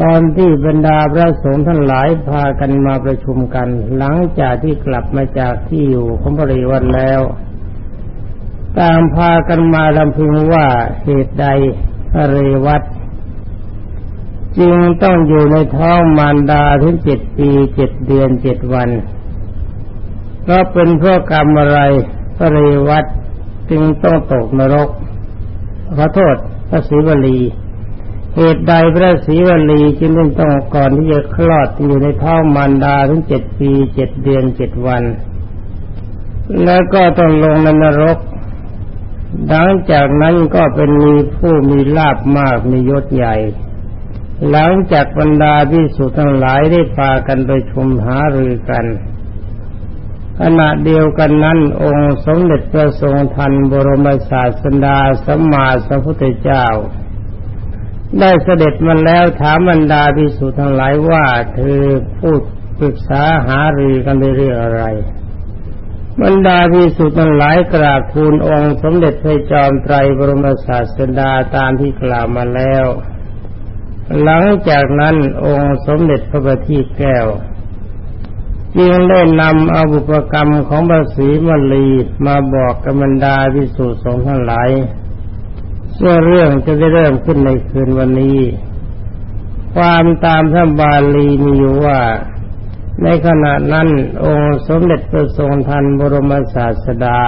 ตอนที่บรรดาพระสงฆ์ทั้งหลายพากันมาประชุมกัน หลังจากที่กลับมาจากที่อยู่ของบริวันแล้วตางพากันมาลำพึงว่าเหตุใดเรวัตจึงต้องอยู่ในท้องมารดาถึงเจ็ดปีเจ็ดเดือนเจ็ดวันก็เป็นเพราะกรรมอะไรพระเรวัตจึงต้องตกนรกขอโทษพระศรีวลี เหตุใดพระศรีวลีจึงต้องก่อนที่จะคลอดอยู่ในท้องมารดาถึงเจ็ดปีเจ็ดเดือนเจ็ดวัน แล้วก็ต้องลงในนรก หลังจากนั้นก็เป็นมีผู้มีลาบมากมียศใหญ่ หลังจากบรรดาพิสุทั้งหลายได้พากันไปชมหารือกันขณะเดียวกันนั้น องค์สมเด็จพระทรงทันบรมศาสดาสัมมาสัมพุทธเจ้า ได้เสด็จมาแล้วถามบรรดาพิสุทั้งหลายว่าเธอพูดปรึกษาหารือกันในเรื่องอะไร บรรดาพิสุทั้งหลายกราบทูลองค์สมเด็จพระจอมไตรบรมศาสดาตามที่กล่าวมาแล้ว หลังจากนั้นองค์สมเด็จพระบัณฑิตแก้วจึงได้นำอาบุปกรรมของพระศรีมลีมาบอกกับบรรดาพิสุสงฆ์ทั้งหลาย เสื่อเรื่องจะได้เริ่มขึ้นในคืนวันนี้ ความตามพระบาลีมีอยู่ว่า ในขณะนั้น องค์สมเด็จพระทรงทันบรมศาสดา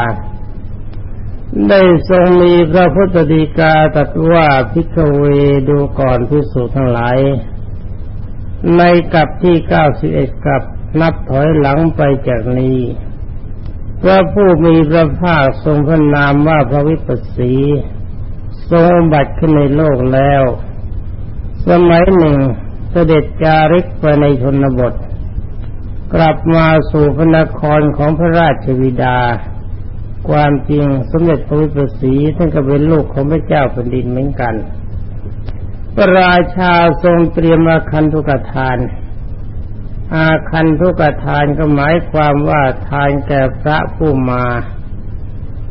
ได้ทรงมีพระพุทธดีกาตรัสว่าพิกเวดูก่อนพิสูจทั้งหลาย ในกับที่เก้าสิบเอ็ดกับนับถอยหลังไปจากนี้พระผู้มีพระภาคทรงพระนามว่าพระวิปัสสี ทรงบัติขึ้นในโลกแล้ว สมัยหนึ่งเสด็จจาริกไปในชนบท กลับมาสู่พระนครของพระราชวิดา ความจริงสมเด็จพระวิปัสสีท่านก็เป็นลูกของพระเจ้าแผ่นดินเหมือนกัน พระราชาทรงเตรียมอาคันทุกทาน อาคันทุกทานก็หมายความว่าทานแก่พระผู้มา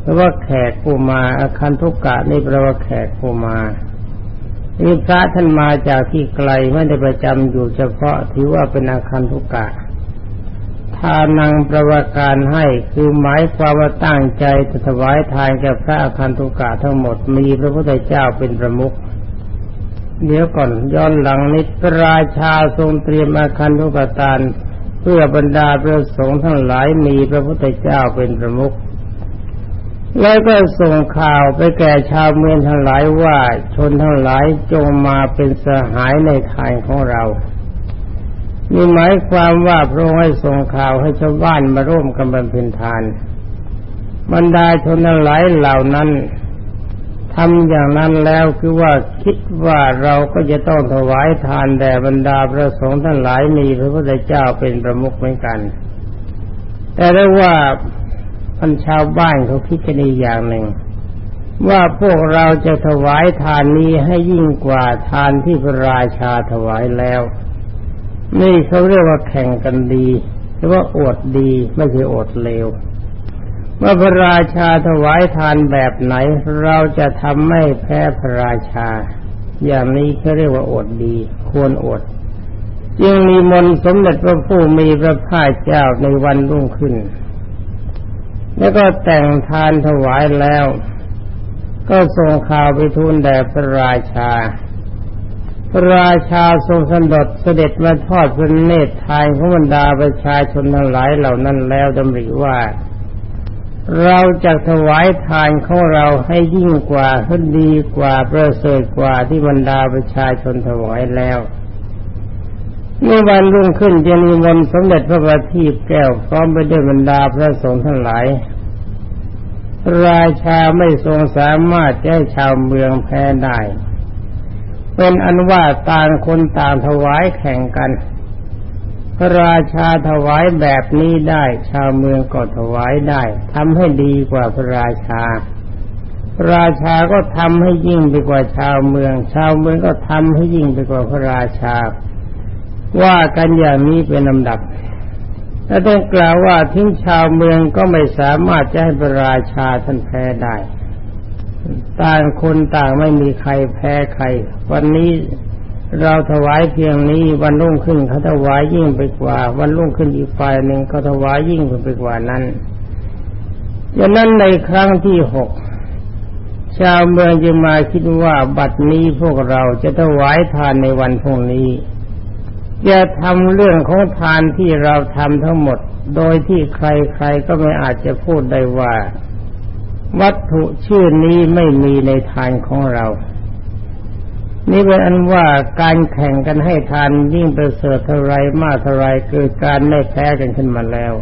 หรือว่าแขกผู้มาอาคันทุกกะนี่แปลว่าแขกผู้มานี่พระท่านมาจากที่ไกลไม่ได้ประจำอยู่เฉพาะถือว่าเป็นอาคันทุกกะทานังประวการให้คือหมายความว่าตั้งใจจะถวายทานแก่พระอาคันตุกะทั้งหมดมีพระพุทธเจ้าเป็นประมุขเดี๋ยวก่อนย้อนหลังนิดพระราชาทรงเตรียมอาคันตุกะทานเพื่อบรรดาพระสงฆ์ทั้งหลายมีพระพุทธเจ้าเป็นประมุข แล้วก็ส่งข่าวไปแก่ชาวเมืองทั้งหลายว่าชนทั้งหลายจงมาเป็นสหายในทานของเรานี่หมายความว่าพระองค์ให้ส่งข่าวให้ชาวบ้านมาร่วมกันบำเพ็ญทาน บรรดาชนทั้งหลายเหล่านั้นทำอย่างนั้นแล้วคือว่าคิดว่าเราก็จะต้องถวายทานแด่บรรดาพระสงฆ์ทั้งหลายมีพระพุทธเจ้าเป็นประมุขเหมือนกัน แต่ได้ว่า พันชาวบ้านเขาคิดกันอีกอย่างหนึ่ง ว่าพวกเราจะถวายทานนี้ให้ยิ่งกว่าทานที่พระราชาถวายแล้ว นี่เขาเรียกว่าแข่งกันดีหรือว่าอดดีไม่ใช่อดเลวเมื่อพระราชาถวายทานแบบไหน เราจะทำไม่แพ้พระราชา อย่างนี้เขาเรียกว่าอดดี ควรอดจึงมีมนสมเด็จพระผู้มีพระภาคเจ้าในวันรุ่งขึ้น แล้วก็แต่งทานถวายแล้ว ก็ส่งข่าวไปทูลแด่พระราชา พระราชาทรงสันดษเสด็จมาทอดพระเนตรทายของบรรดาประชาชนทั้งหลายเหล่านั้นแล้วดำริว่า เราจะถวายทานของเราให้ยิ่งกว่าให้ดีกว่าประเสริฐกว่าที่บรรดาประชาชนถวายแล้ว เมื่อวันรุ่งขึ้นจะมีมนสมเด็จพระบัณฑิตแก้วพร้อมไปด้วยบรรดาพระสงฆ์ทั้งหลาย ราชาไม่ทรงสามารถแก้ชาวเมืองแพ้ได้ เป็นอันว่าต่างคนต่างถวายแข่งกัน พระราชาถวายแบบนี้ได้ ชาวเมืองก็ถวายได้ทำให้ดีกว่าพระราชาระราชาก็ทำให้ยิ่งไปกว่าชาวเมือง ชาวเมืองก็ทำให้ยิ่งไปกว่าพระราชา ว่ากันอย่างนี้เป็นลำดับ และต้องกล่าวว่าทิ้งชาวเมืองก็ไม่สามารถจะให้พระราชาท่านแพ้ได้ ต่างคนต่างไม่มีใครแพ้ใคร วันนี้เราถวายเพียงนี้วันรุ่งขึ้นเขาถวายยิ่งไปกว่า วันรุ่งขึ้นอีกฝ่ายหนึ่งเขาถวายยิ่งขึ้นไปกว่านั้นดังนั้นในครั้งที่หกชาวเมืองจึงมาคิดว่าบัดนี้พวกเราจะถวายทานในวันพรุ่งนี้ จะทำเรื่องของทานที่เราทำทั้งหมด โดยที่ใครๆก็ไม่อาจจะพูดได้ว่า วัตถุชื่อนี้ไม่มีในทานของเรา นี่เป็นอันว่าการแข่งกันให้ทานยิ่งประเสริฐเท่าไรมากเท่าไรเกิดการไม่แพ้กันขึ้นมาแล้ว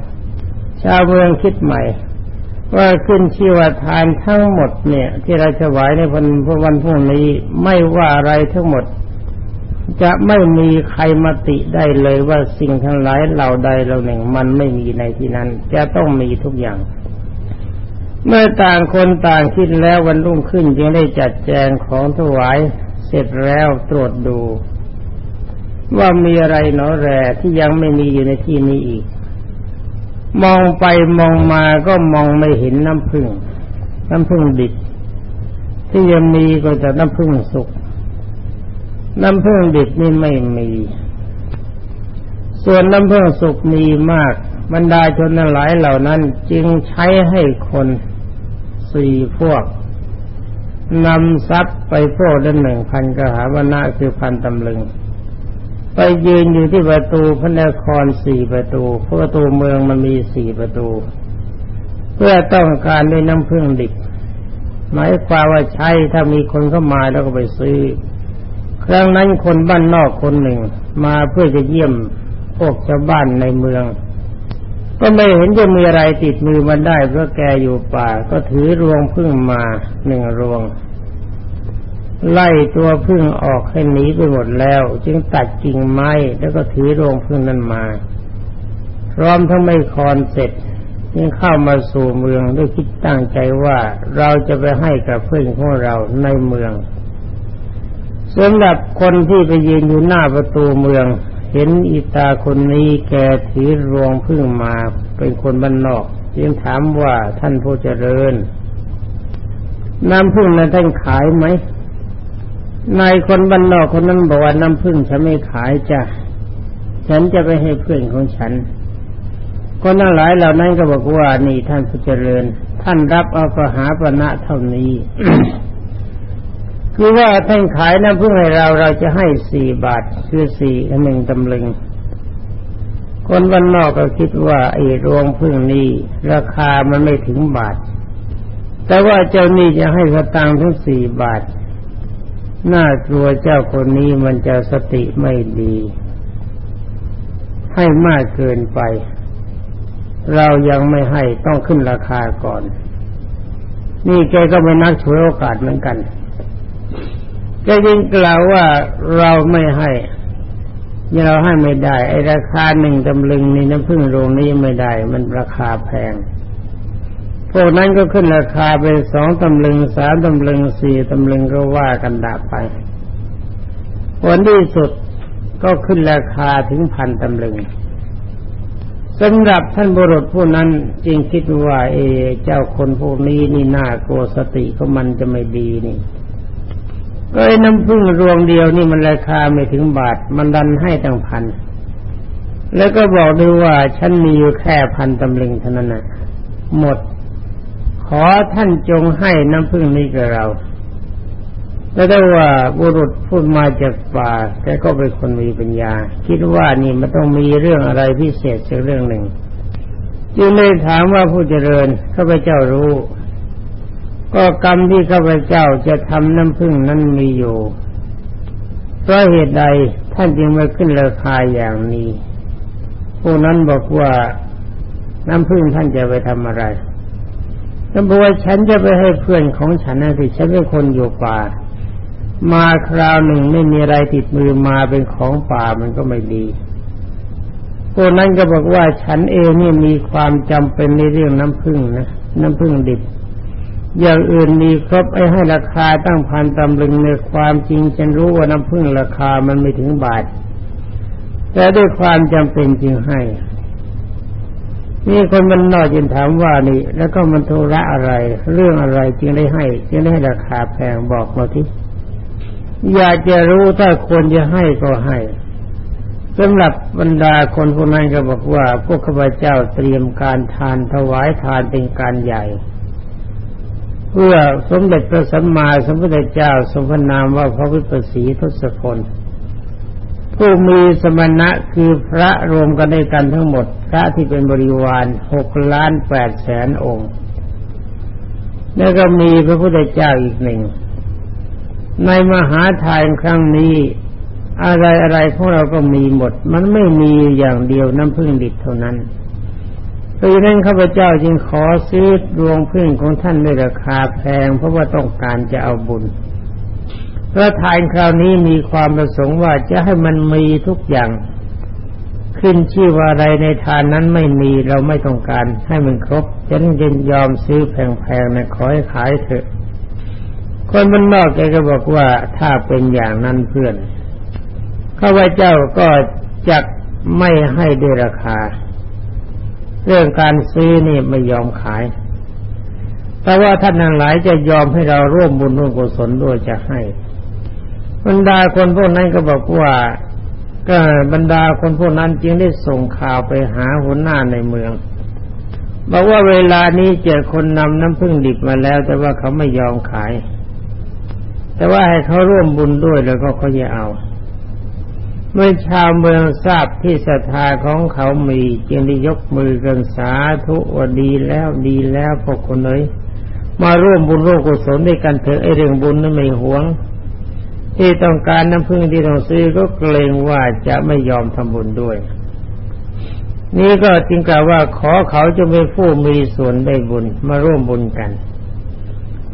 ชาวเมืองคิดใหม่ ว่าขึ้นชื่อว่าทานทั้งหมดเนี่ย ที่เราถวายในวันวันพรุ่งนี้ไม่ว่าอะไรทั้งหมด จะไม่มีใครมาติได้เลยว่าสิ่งทั้งหลายเหล่าใดเหล่าหนึ่งมันไม่มีในที่นั้น จะต้องมีทุกอย่าง เมื่อต่างคนต่างคิดแล้ววันรุ่งขึ้นจึงได้จัดแจงของถวายเสร็จแล้วตรวจดู ว่ามีอะไรหนอแร่ที่ยังไม่มีอยู่ในที่นี้อีก มองไปมองมาก็มองไม่เห็นน้ำพึ่ง น้ำพึ่งดิบที่ยังมีก็แต่น้ำพึ่งสุก น้ำพึ่งดิบนี่ไม่มี ส่วนน้ำพึ่งสุกมีมาก บรรดาชนหลายเหล่านั้นจึงใช้ให้คนสี่พวกนำทรัพย์ไปพวกละหนึ่งพันกหาวันะคือพันตำลึง ไปยืนอยู่ที่ประตูพระนครสี่ประตูเพราะประตูเมืองมันมีสี่ประตู เพื่อต้องการได้น้ำพึ่งดิบหมายความว่าใช้ถ้ามีคนเข้ามาแล้วก็ไปซื้อ ครั้งนั้นคนบ้านนอกคนหนึ่ง มาเพื่อจะเยี่ยมพวกชาวบ้านในเมือง ก็ไม่เห็นจะมีอะไรติดมือมันได้เพราะแกอยู่ป่า ก็ถือรวงพึ่งมาหนึ่งรวง ไล่ตัวพึ่งออกให้หนีไปหมดแล้ว จึงตัดกิ่งไม้แล้วก็ถือรวงพึ่งนั้นมา พร้อมทั้งไม่คอนเสร็จยังเข้ามาสู่เมืองด้วยคิดตั้งใจว่าเราจะไปให้กับเพื่อนของเราในเมือง สำหรับคนที่ไปยืนอยู่หน้าประตูเมือง เห็นอีตาคนนี้แกถือรวงพึ่งมาเป็นคนบ้านนอกจึงถามว่าท่านผู้เจริญ น้ำพึ่งนั้นท่านขายไหมนายคนบ้านนอกคนนั้นบอกว่าน้ำพึ่งฉันไม่ขายจ้ะฉันจะไปให้เพื่อนของฉันคนทั้งหลายเหล่านั้นก็บอกว่านี่ท่านผู้เจริญ ท่านรับเอาประหาปณะเท่านี้ คือว่าท่านขายน้ำพึ่งให้เราเราจะให้สี่บาทคือสี่หนึ่งตำลึง คนบ้านนอกก็คิดว่าไอ้รวงพึ่งนี้ราคามันไม่ถึงบาท แต่ว่าเจ้านี่จะให้สตางค์ถึงสี่บาทน่ากลัวเจ้าคนนี้มันจะสติไม่ดี ให้มากเกินไป เรายังไม่ให้ต้องขึ้นราคาก่อน นี่แกก็ไม่นักช่วยโอกาสเหมือนกัน แกยิงกล่าวว่าเราไม่ให้เราให้ไม่ได้ ไอ้ราคาหนึ่งตำลึงนี่น้ำพึ่งโรงนี้ไม่ได้ มันราคาแพง พวกนั้นก็ขึ้นราคาเป็นสองตำลึงสามตำลึงสี่ตำลึงก็ว่ากันดาไปผลที่สุดก็ขึ้นราคาถึงพันตำลึงสำหรับท่านบุรุษผู้นั้นจริงคิดว่า เอ เจ้าคนพวกนี้นี่น่ากลัวสติของมันจะไม่ดีนี่ ก็ไอ้น้ำพึ่งรวงเดียวนี่มันราคาไม่ถึงบาท มันดันให้ตั้งพัน แล้วก็บอกด้วยว่าฉันมีอยู่แค่พันตำลึงเท่านั้นนะหมด ขอท่านจงให้น้ำพึ่งนี้กับเรา แล้วได้ว่าบุรุษพูดมาจากป่าแต่ก็เป็นคนมีปัญญา คิดว่านี่มันต้องมีเรื่องอะไรพิเศษสักเรื่องหนึ่ง จึงเลยถามว่าผู้เจริญข้าพเจ้ารู้ ก็กรรมที่ข้าพเจ้าจะทำน้ำพึ่งนั้นมีอยู่เพราะเหตุใดท่านจึงมาขึ้นราคาอย่างนี้ผู้นั้นบอกว่าน้ำพึ่งท่านจะไปทำอะไรท่านบอกว่าฉันจะไปให้เพื่อนของฉันนะสิฉันเป็นคนอยู่ป่า มาคราวหนึ่งไม่มีอะไรติดมือมาเป็นของป่ามันก็ไม่ดีพวกนั้นก็บอกว่าฉันเองนี่มีความจำเป็นในเรื่องน้ำพึ่งนะน้ำพึ่งดิบ อย่างอื่นมีครบไอ้ให้ราคาตั้งพันตำลึงในความจริงฉันรู้ว่าน้ำพึ่งราคามันไม่ถึงบาท แต่ด้วยความจำเป็นจึงให้นี่คนมันนอกจึงถามว่านี่ แล้วก็มันธุระอะไร เรื่องอะไรจึงได้ให้ จึงได้ให้ราคาแพงบอกมาที่อยากจะรู้ถ้าควรจะให้ก็ให้สำหรับบรรดาคนพวกนั้นก็บอกว่า พวกข้าพเจ้าเตรียมการทานถวายทานเป็นการใหญ่ เพื่อสมเด็จพระสัมมาสัมพุทธเจ้าทรงพระนามว่าพระวิปัสสีทศพลผู้มีสมณะคือพระรวมกันด้วยกันทั้งหมด พระที่เป็นบริวารหกล้านแปดแสนองค์ แล้วก็มีพระพุทธเจ้าอีกหนึ่ง ในมหาทานครั้งนี้ อะไรอะไรของเราก็มีหมด มันไม่มีอย่างเดียวน้ำพึ่งดิบเท่านั้น ราะฉะนั้นข้าพเจ้าจึงขอซื้อดวงพึ่งของท่านในราคาแพง เพราะว่าต้องการจะเอาบุญพระทานคราวนี้มีความประสงค์ว่าจะให้มันมีทุกอย่าง ขึ้นชื่อว่าอะไรในทานนั้นไม่มีเราไม่ต้องการให้มันครบฉันยินยอมซื้อแพงๆนะขอให้ขายเถอะ คนมันนอกแกก็บอกว่าถ้าเป็นอย่างนั้นเพื่อนข้าพเจ้าก็จะไม่ให้ด้วยราคา เรื่องการซื้อนี่ไม่ยอมขาย แต่ว่าท่านทั้งหลายจะยอมให้เราร่วมบุญร่วมกุศลด้วยจะให้ บรรดาคนพวกนั้นก็บอกว่าก็บรรดาคนพวกนั้นจึงได้ส่งข่าวไปหาหัวหน้าในเมือง บอกว่าเวลานี้เจอคนนำน้ำพึ่งดิบมาแล้ว แต่ว่าเขาไม่ยอมขาย แต่ว่าให้เขาร่วมบุญด้วยแล้วก็เขาจะเอา เมื่อชาวเมืองทราบที่ศรัทธาของเขามีจึงได้ยกมือกันสาธุว่าดีแล้วดีแล้วพวกคนเลยมาร่วมบุญร่วมกุศลด้วยกันเถอะไอเรื่องบุญนั้นไม่หวง ที่ต้องการน้ำพึ่งที่ต้องซื้อก็เกรงว่าจะไม่ยอมทำบุญด้วย นี่ก็จึงกล่าวว่าขอเขาจะเป็นผู้มีส่วนได้บุญมาร่วมบุญกัน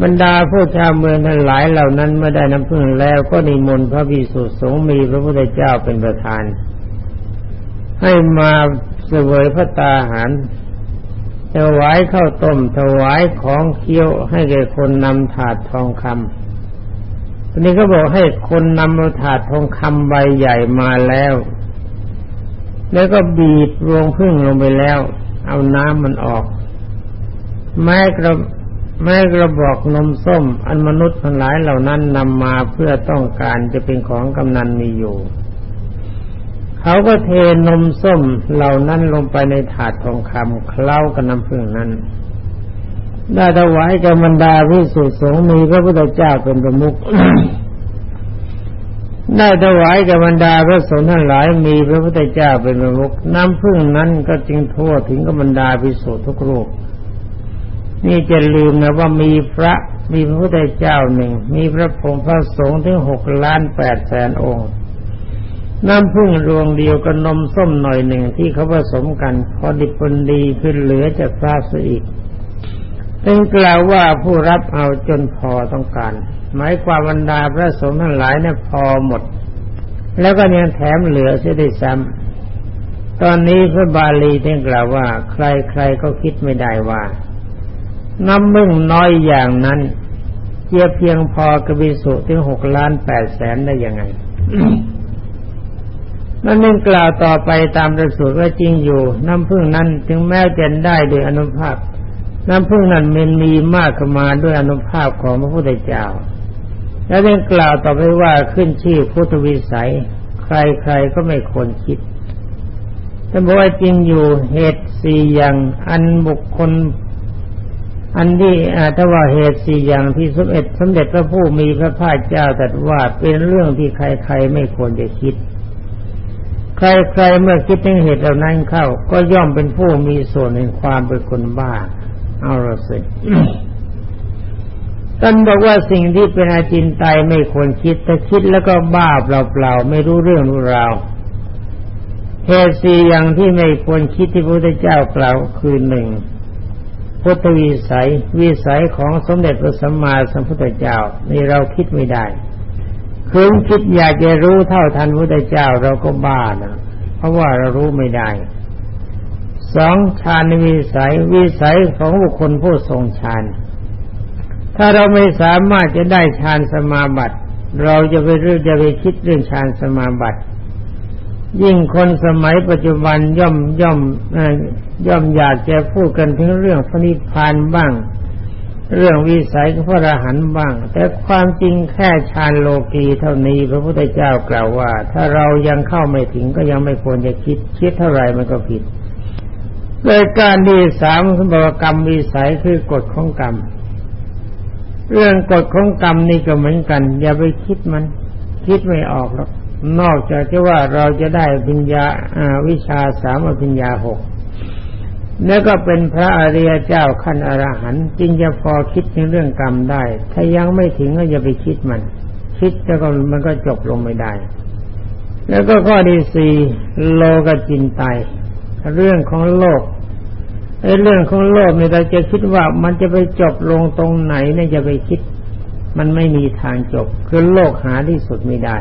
บรรดาผู้ชาวเมืองทั้งหลายเหล่านั้นเมื่อได้น้ำพึ่งแล้วก็นิมนต์พระภิกษุสงฆ์มีพระพุทธเจ้าเป็นประธาน ให้มาเสวยพระตาหารถวายข้าวต้มถวายของเคี้ยวให้แก่คนนำถาดทองคำทีนี้ก็บอกให้คนนำถาดทองคำใบใหญ่มาแล้ว แล้วก็บีบรวงพึ่งลงไปแล้ว เอาน้ำมันออก แม้กระ แม้กระบอกนมส้ม อันมนุษย์ทั้งหลายเหล่านั้นนำมาเพื่อต้องการจะเป็นของกำนันมีอยู่ เขาก็เทนมส้มเหล่านั้นลงไปในถาดทองคำเคล้ากับน้ำพึ่งนั้น ได้ถวายกับบรรดาพิสุสงฆ์มีพระพุทธเจ้าเป็นประมุขได้ถวายกับบรรดาพระสงฆ์ทั้งหลายมีพระพุทธเจ้าเป็นประมุขน้ำพึ่งนั้นก็จึงทั่วถึงกับบรรดาพิสุทุกรูป นี่จะลืมนะว่ามีพระมีพระพุทธเจ้าหนึ่ง มีพระพงพระสงฆ์ถึงหกล้านแปดแสนองค์ น้ำพึ่งรวงเดียวกับนมส้มหน่อยหนึ่งที่เขาผสมกัน พอดิบพนดีขึ้นเหลือจากพระสอีกเป็นกล่าวว่าผู้รับเอาจนพอต้องการ หมายความบรรดาพระสงฆ์ทั้งหลายเนี่ยพอหมด แล้วก็ยังแถมเหลือเสียด้ซ้ำตอนนี้พระบาลีท่านกล่าวว่า ใครๆก็คิดไม่ได้ว่า น้ำมึ่งน้อยอย่างนั้นเจียเพียงพอกระบิสุถึงหกล้านแปดแสนได้ยังไงนั่นเองกล่าวต่อไปตามประสูตรว่าจริงอยู่ น้ำพึ่งนั้นถึงแม้จะได้โดยอนุภาพ น้ำพึ่งนั้นมันมีมากขึ้นมาด้วยอนุภาพของพระพุทธเจ้า แล้วยังกล่าวต่อไปว่าขึ้นชื่อพุทธวิสัย ใครๆก็ไม่ควรคิดแต่บอกว่าจริงอยู่เหตุสี่อย่างอันบุคคล อันที่ถ้าว่าเหตุสี่อย่างที่สมเด็จสมเด็จพระผู้มีพระภาคเจ้าตรัสว่าเป็นเรื่องที่ใครๆไม่ควรจะคิด ใครๆเมื่อคิดถึงเหตุเหล่านั้นเข้า ก็ย่อมเป็นผู้มีส่วนในความเป็นคนบ้า เอาละสิท่านบอกว่าสิ่งที่เป็นอาจินไตไม่ควรคิดถ้าคิดแล้วก็บ้าเปล่าๆไม่รู้เรื่องรู้ราวเหตุสี่อย่างที่ไม่ควรคิดที่พระพุทธเจ้ากล่าวคือหนึ่ง พุทธวิสัยวิสัยของสมเด็จพระสัมมาสัมพุทธเจ้านี่เราคิดไม่ได้คืนคิดอยากจะรู้เท่าทันพระพุทธเจ้าเราก็บ้านะเพราะว่าเรารู้ไม่ได้สองฌานวิสัยวิสัยของบุคคลผู้ทรงฌานถ้าเราไม่สามารถจะได้ฌานสมาบัติ เราจะไปเรื่องจะไปคิดเรื่องฌานสมาบัติ ยิ่งคนสมัยปัจจุบันย่อมย่อมย่อมอยากจะพูดกันถึงเรื่องพระนิพพานบ้าง เรื่องวิสัยของพระอรหันต์บ้าง แต่ความจริงแค่ฌานโลกีเท่านี้ พระพุทธเจ้ากล่าวว่า ถ้าเรายังเข้าไม่ถึงก็ยังไม่ควรจะคิดคิดเท่าไหร่มันก็ผิดโดยการที่สามคุณบกรรมวิสัยคือกฎของกรรม เรื่องกฎของกรรมนี่ก็เหมือนกัน อย่าไปคิดมัน คิดไม่ออกหรอก นอกจากที่ว่าเราจะได้ปัญญาวิชาสามปัญญาหกแล้วก็เป็นพระอริยเจ้าขั้นอรหันต์จึงจะพอคิดในเรื่องกรรมได้ ถ้ายังไม่ถึงก็อย่าไปคิดมัน คิดแล้วก็มันก็จบลงไม่ได้ แล้วก็ข้อที่สี่โลกจินไตเรื่องของโลกไอ้เรื่องของโลกเนี่ยเราจะคิดว่ามันจะไปจบลงตรงไหนเนี่ยจะไปคิด มันไม่มีทางจบ คือโลกหาที่สุดไม่ได้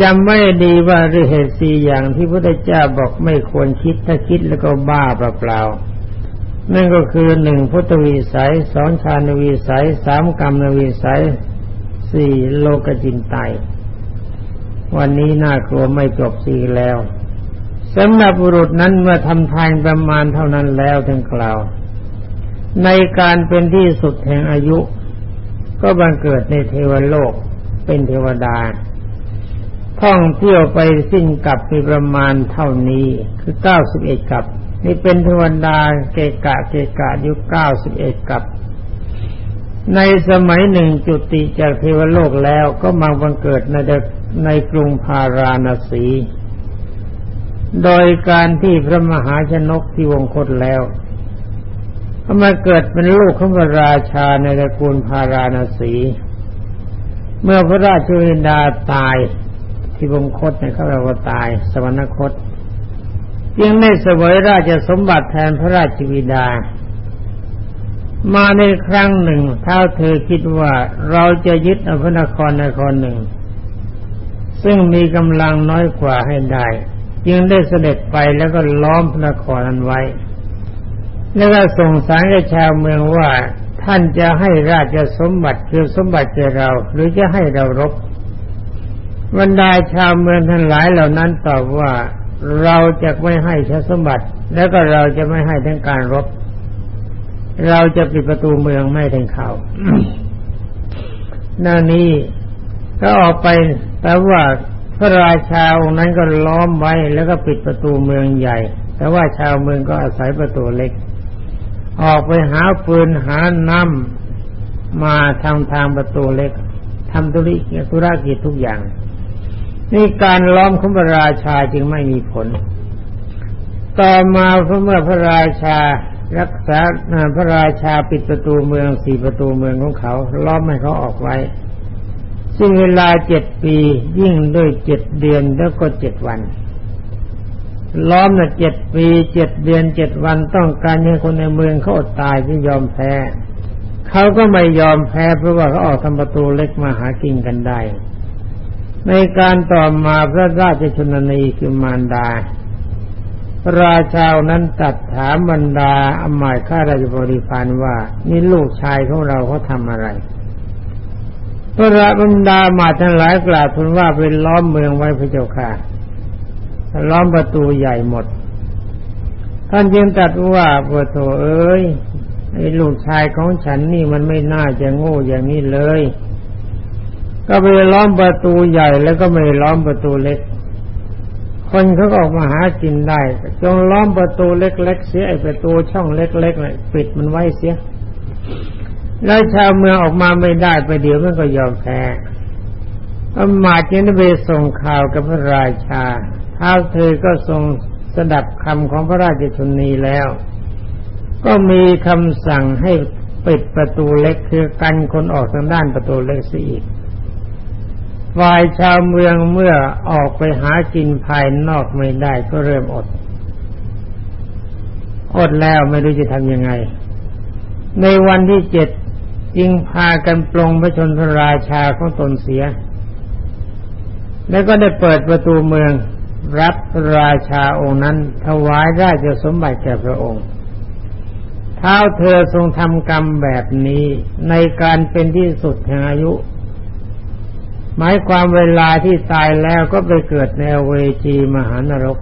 จำไม่ดีว่าด้วยเหตุสี่อย่างที่พระเจ้าบอกไม่ควรคิดถ้าคิดแล้วก็บ้าเปล่าๆนั่นก็คือหนึ่งพุทธวิสัยสองชาณวิสัยสามกรรมวิสัยสี่โลกจินไตวันนี้น่ากลัวไม่จบสี่แล้วสำหรับบุรุษนั้นเมื่อทำทานประมาณเท่านั้นแล้วถึงกล่าว ในการเป็นที่สุดแห่งอายุ ก็บังเกิดในเทวโลกเป็นเทวดา ท่องเที่ยวไปสิ้นกับมีประมาณเท่านี้คือเก้าสิบเอ็ดกับ นี่เป็นเทวดาเกกะเกกะอยู่เก้าสิบเอ็ดกับ ในสมัยหนึ่งจุติจากเทวโลกแล้วก็มาบังเกิดในในกรุงพาราณสี โดยการที่พระมหาชนกที่วงคตแล้วก็มาเกิดเป็นลูกของพระราชาในตระกูลพาราณสี เมื่อพระราชวินดาตาย ที่วงคตเนี่ยเขาเราก็ตาย สวรรคตจึงได้เสวยราชสมบัติแทนพระราชวิดา มาในครั้งหนึ่งเท้าเธอคิดว่าเราจะยึดอภนครนครหนึ่ง ซึ่งมีกำลังน้อยกว่าให้ได้ จึงได้เสด็จไปแล้วก็ล้อมพระนครนั้นไว้ แล้วก็ส่งสารกับชาวเมืองว่าท่านจะให้ราชสมบัติคือสมบัติแก่เรา หรือจะให้เรารบ บรรดาชาวเมืองทั้งหลายเหล่านั้นตอบว่าเราจะไม่ให้ชสมบัติ แล้วก็เราจะไม่ให้ทั้งการรบ เราจะปิดประตูเมืองไม่ทั้งเขานานี้ก็ออกไปแต่ว่าพระราชาองค์นั้นก็ล้อมไว้แล้วก็ปิดประตูเมืองใหญ่ แต่ว่าชาวเมืองก็อาศัยประตูเล็ก ออกไปหาฟืนหาน้ำมาทางทางประตูเล็กทำธุรกิจธุรกิจทุกอย่าง นี่การล้อมของพระราชาจึงไม่มีผล ต่อมาเมื่อพระราชารักษาพระราชาปิดประตูเมืองสี่ประตูเมืองของเขา ล้อมให้เขาออกไว้ ซึ่งเวลาเจ็ดปียิ่งด้วยเจ็ดเดือนแล้วก็เจ็ดวัน ล้อมน่ะเจ็ดปีเจ็ดเดือนเจ็ดวันต้องการให้คนในเมืองเขาอดตายที่ยอมแพ้เขาก็ไม่ยอมแพ้เพราะว่าเขาออกทำประตูเล็กมาหากินกันได้ ในการต่อมาพระราชชนนีคือมารดา ราชานั้นตัดถามบรรดาอมายข้าราชบริพารว่า นี่ลูกชายของเราเขาทำอะไร พระราบรรดามาทั้งหลายกล่าวทูลว่าเป็นล้อมเมืองไว้พระเจ้าค่ะล้อมประตูใหญ่หมด ท่านจึงตัดว่าพระโถเอ้ยไอ้ลูกชายของฉันนี่มันไม่น่าจะโง่อย่างนี้เลย ก็ไปล้อมประตูใหญ่แล้วก็ไม่ล้อมประตูเล็ก คนเขาออกมาหากินได้ จงล้อมประตูเล็กๆเสียไอประตูช่องเล็กๆเลยปิดมันไว้เสียแล้วชาวเมืองออกมาไม่ได้ไปเดี๋ยวมันก็ยอมแพ้อมาจึงได้ไปส่งข่าวกับพระราชาท้าวเธอก็ทรงสดับคำของพระราชชนีแล้ว ก็มีคำสั่งให้ปิดประตูเล็กคือกันคนออกทางด้านประตูเล็กเสิอีก ฝ่ายชาวเมืองเมื่อออกไปหากินภายนอกไม่ได้ก็เริ่มอด อดแล้วไม่รู้จะทำยังไง ในวันที่เจ็ดจึงพากันปลงพระชนพระราชาของตนเสีย แล้วก็ได้เปิดประตูเมืองรับราชาองค์นั้น ถวายราชสมบัติแก่พระองค์เท้าเธอทรงทำกรรมแบบนี้ในการเป็นที่สุดแห่งอายุ หมายความเวลาที่ตายแล้วก็ไปเกิดในเวจีมหานรก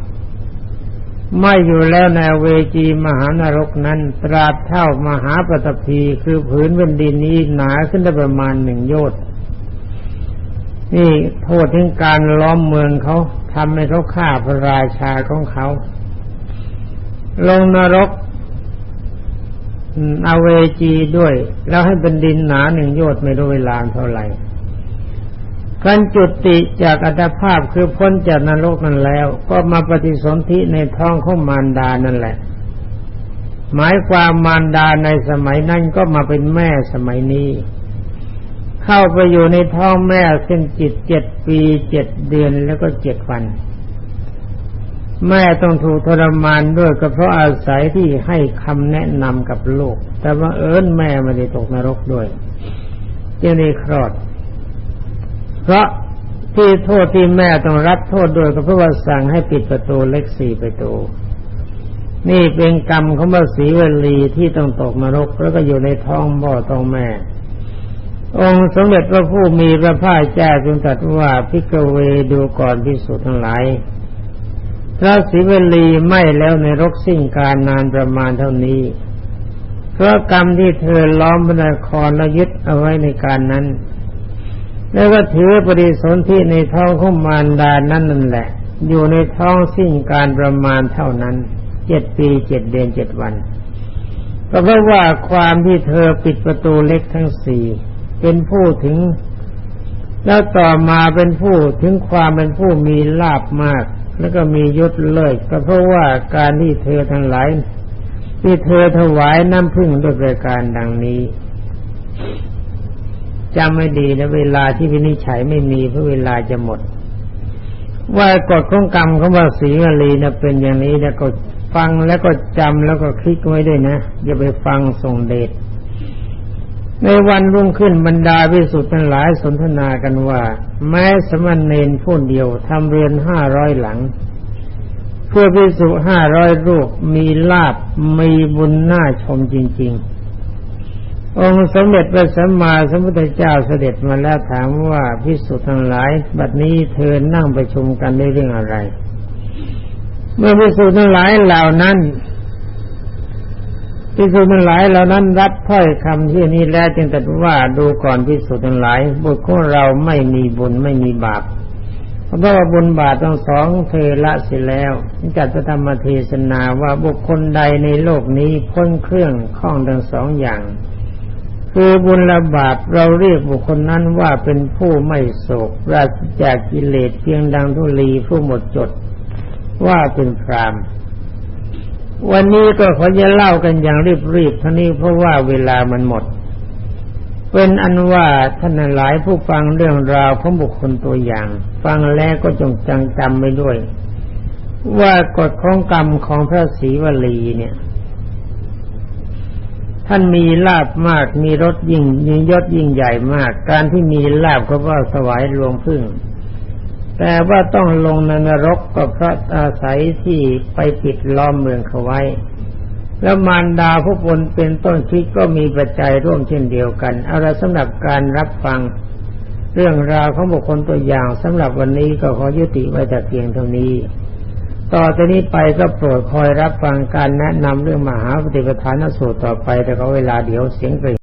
ไม่อยู่แล้วในเวจีมหานรกนั้นตราบเท่ามหาปฐพีคือผืนแผ่นดินนี้หนาขึ้นได้ประมาณหนึ่งโยชน์นี่โทษถึงการล้อมเมืองเขาทำให้เขาฆ่าพระราชาของเขา ลงนรกอเวจีด้วย แล้วให้เป็นดินหนาหนึ่งโยชน์ไม่รู้เวลาเท่าไหร่ การจุติจากอัตภาพคือพ้นจากนรกนั้นแล้ว ก็มาปฏิสนธิในท้องของมารดานั่นแหละ หมายความมารดาในสมัยนั้นก็มาเป็นแม่สมัยนี้ เข้าไปอยู่ในท้องแม่ซึ่งจิตเจ็ดปีเจ็ดเดือนแล้วก็เจ็ดวัน แม่ต้องถูกทรมานด้วยก็เพราะอาศัยที่ให้คำแนะนำกับลูก แต่ว่าเอิญแม่ไม่ได้ตกนรกด้วยจึงได้คลอด เพราะที่โทษที่แม่ต้องรับโทษโดยก็เพราะว่าสั่งให้ปิดประตูเล็กสี่ประตู นี่เป็นกรรมของพระศรีวลีที่ต้องตกนรกแล้วก็อยู่ในท้องพ่อท้องแม่ องค์สมเด็จพระผู้มีพระภาคเจ้าจึงตรัสว่าพิกเวดูก่อนพิสุทั้งหลายพระศิวลีไม่แล้วในรกสิ้นการนานประมาณเท่านี้ เพราะกรรมที่เธอล้อมพระนครและยึดเอาไว้ในการนั้น แล้วก็ถือปฏิสนธิในท้องของมารดานั่นนั่นแหละ อยู่ในท้องสิ้นการประมาณเท่านั้นเจ็ดปีเจ็ดเดือนเจ็ดวัน ก็เพราะว่าความที่เธอปิดประตูเล็กทั้งสี่เป็นผู้ถึง แล้วต่อมาเป็นผู้ถึงความเป็นผู้มีลาบมาก แล้วก็มียศเลิศก็เพราะว่าการที่เธอทั้งหลายที่เธอถวายน้ำพึ่งด้วยประการดังนี้ จำไม่ดีนะเวลาที่วินิจฉัยไม่มีเพราะเวลาจะหมด ว่ากฎของกรรมของว่าสีวลีนะเป็นอย่างนี้แล้วก็ฟังแล้วก็จำแล้วก็คลิกไว้ด้วยนะ อย่าไปฟังส่งเดชในวันรุ่งขึ้นบรรดาพิสุทธิ์ทั้งหลายสนทนากันว่า แม้สมณเณรผู้เดียวทำเรือนห้าร้อยหลัง เพื่อพิสุห้าร้อยรูปมีลาบมีบุญน่าชมจริง ๆ องค์สมเด็จพระสัมมาสัมพุทธเจ้าเสด็จมาแล้วถามว่าพิสุทธิ์ทั้งหลาย บัดนี้เธอนั่งประชุมกันในเรื่องอะไร เมื่อพิสุทธิ์ทั้งหลายเหล่านั้นพิสุทธิ์ทั้งหลายเหล่านั้นรับถ้อยคำที่นี้แล้วจึงตรัสว่าดูก่อนพิสุทธิ์ทั้งหลายบุตรของเราไม่มีบุญไม่มีบาปเพราะว่าบุญบาปทั้งสองเธอละเสียแล้วจัดพระธรรมเทศนาว่าบุคคลใดในโลกนี้พ้นเครื่องข้องทั้งสองอย่าง คือบุญและบาปเราเรียกบุคคลนั้นว่าเป็นผู้ไม่โศกปราศจากกิเลสเพียงดังทุลีผู้หมดจดว่าเป็นพรามวันนี้ก็ขอจะเล่ากันอย่างรีบๆเท่านี้เพราะว่าเวลามันหมด เป็นอันว่าท่านหลายผู้ฟังเรื่องราวของบุคคลตัวอย่าง ฟังแล้วก็จงจังจำไปด้วย ว่ากฎของกรรมของพระศรีวลีเนี่ย ท่านมีลาบมาก มีรถยิ่งมียศยิ่งใหญ่มาก การที่มีลาบก็ว่าสวายรวงพึ่ง แต่ว่าต้องลงในนรกก็เพราะอาศัยที่ไปปิดล้อมเมืองเขาไว้ แล้วมารดาผู้ปนเป็นต้นคิดก็มีปัจจัยร่วมเช่นเดียวกันเอาละสำหรับการรับฟังเรื่องราวของบุคคลตัวอย่างสำหรับวันนี้ก็ขอยุติไว้แต่เพียงเท่านี้ ต่อจากนี้ไปก็โปรดคอยรับฟังการแนะนำเรื่องมหาปฏิปทานสูตรต่อไปแต่ก็เวลาเดี๋ยวเสียงกระ